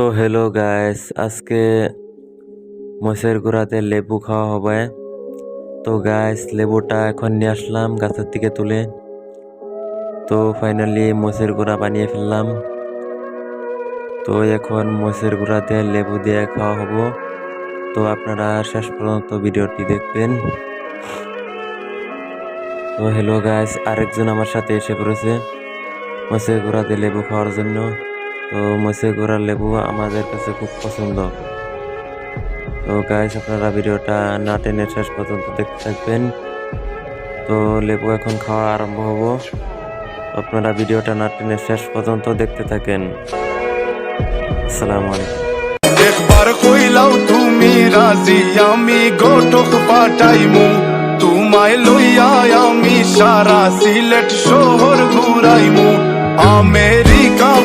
তো hello guys আজকে মোষের গোড়াতে লেবু খাওয়া হবে। তো গাইস লেবুটা এখন নিয়ে আসলাম গাছের থেকে তুলে। তো ফাইনালি মোষের গোড়া বানিয়ে ফেললাম। তো এখন মোষের গোড়াতে লেবু দিয়ে খাওয়া হব। তো আপনারা শেষ পর্যন্ত ভিডিওটি দেখবেন। তো হ্যালো গাইস আরেকজন আমার সাথে এসে পড়েছে। মোষের গোড়াতে লেবু খাওয়ার জন্য। তো মোষে গোড়ার লেবু আমাদের কাছে খুব পছন্দ। তো গাইস আপনারা ভিডিওটা না টেনে শেষ পর্যন্ত দেখতে থাকবেন। তো লেবু এখন খাওয়া আরম্ভ হব। আপনারা ভিডিওটা না টেনে শেষ পর্যন্ত দেখতে থাকেন। আসসালামু আলাইকুম। তুমি আমেরিকা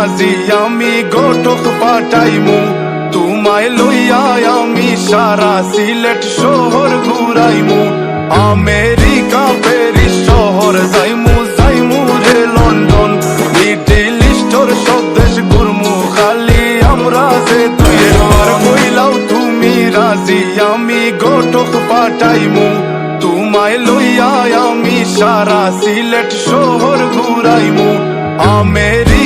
রাজি আমি গোটক পাঠাইমু। তোমায় লইয়া আমি সারা সিলেট শহর ঘুরাইমু। আমেরিকা, প্যারিস, শহর যাইমু যাইমু রে লন্ডন। ঘুরমু। খালি আমরা যে একবার কইলাও তুমি রাজি। আমি গোটক পাঠাইমু। তোমায় লইয়া আমি সারা সিলেট শহর ঘুরাইমু। আমেরিকা